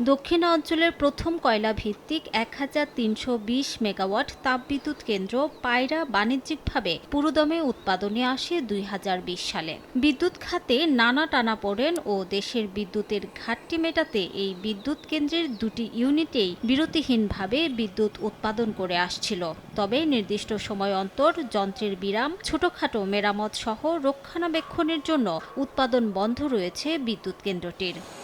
দক্ষিণাঞ্চলের প্রথম কয়লা ভিত্তিক এক হাজার তিনশো বিশ মেগাওয়াট তাপবিদ্যুৎ কেন্দ্র পায়রা বাণিজ্যিকভাবে পুরোদমে উৎপাদনে আসে দুই হাজার বিশ সালে। বিদ্যুৎ খাতে নানা টানাপোড়েন ও দেশের বিদ্যুতের ঘাটতি মেটাতে এই বিদ্যুৎ কেন্দ্রের দুটি ইউনিটেই বিরতিহীনভাবে বিদ্যুৎ উৎপাদন করে আসছিল। তবে নির্দিষ্ট সময় অন্তর যন্ত্রের বিরাম, ছোটখাটো মেরামত সহ রক্ষণাবেক্ষণের জন্য উৎপাদন বন্ধ রয়েছে বিদ্যুৎ কেন্দ্রটির।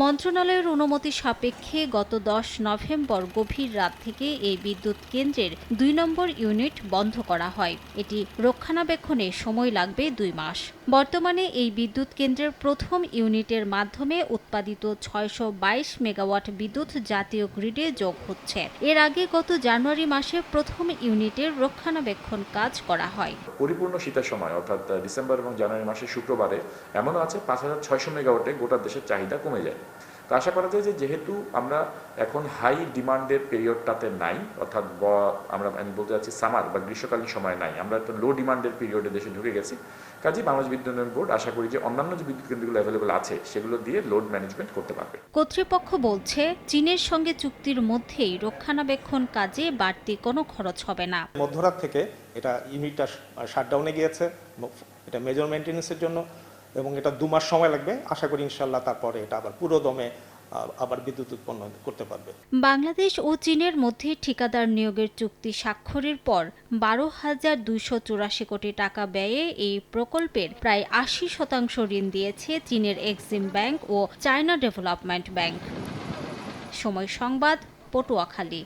মন্ত্রণালয়ের অনুমতি সাপেক্ষে গত দশ নভেম্বর গভীর রাত থেকে এই বিদ্যুৎ কেন্দ্রের দুই নম্বর ইউনিট বন্ধ করা হয়। এটি রক্ষণাবেক্ষণে সময় লাগবে দুই মাস। বর্তমানে এই বিদ্যুৎ কেন্দ্রের প্রথম ইউনিটের মাধ্যমে উৎপাদিত ছয়শো বাইশ মেগাওয়াট বিদ্যুৎ জাতীয় গ্রিডে যোগ হচ্ছে। এর আগে গত জানুয়ারি মাসে প্রথম ইউনিটের রক্ষণাবেক্ষণ কাজ করা হয়। পরিপূর্ণ শীতের সময়, অর্থাৎ ডিসেম্বর এবং জানুয়ারি মাসের শুক্রবারে এমনও আছে, পাঁচ হাজার ছয়শো মেগাওয়াটে গোটা দেশের চাহিদা কমে যায়। তো আশা করা যায় যে যেহেতু আমরা এখন হাই ডিমান্ডের পিরিয়ডটাতে নাই অর্থাৎ আমরা আমি বলতে চাচ্ছি সামার বা গ্রীষ্মকালীন সময় নাই আমরা একটা লো ডিমান্ডের পিরিয়ডে দেশে ঢুকে গেছি। কাজেই বাংলাদেশ বিদ্যুৎ উন্নয়ন বোর্ড আশা করি যে অন্যান্য যে বিদ্যুৎ কেন্দ্রগুলো অ্যাভেলেবল আছে সেগুলো দিয়ে লোড ম্যানেজমেন্ট করতে পারবে। কর্তৃপক্ষ বলছে চীনের সঙ্গে চুক্তির মধ্যেই রক্ষণাবেক্ষণ কাজে বাড়তি কোনো খরচ হবে না। মধ্যরাত থেকে এটা ইউনিটটা শাটডাউনে গিয়েছে এটা মেজর মেনটেন্যান্সের জন্য। এবং এটা দু মাস সময় লাগবে। আশা করি ইনশাল্লাহ তারপরে এটা আবার পুরো দমে আবার বিদ্যুৎ উৎপন্ন করতে পারবে। বাংলাদেশ ও চীনের মধ্যে ঠিকাদার নিয়োগের চুক্তি স্বাক্ষরের পর বারো হাজার দুইশো চুরাশি কোটি টাকা ব্যয়ে এই প্রকল্পের প্রায় আশি শতাংশ ঋণ দিয়েছে চীনের এক্সিম ব্যাংক ও China development bank. Somoy Sangbad, Patuakhali.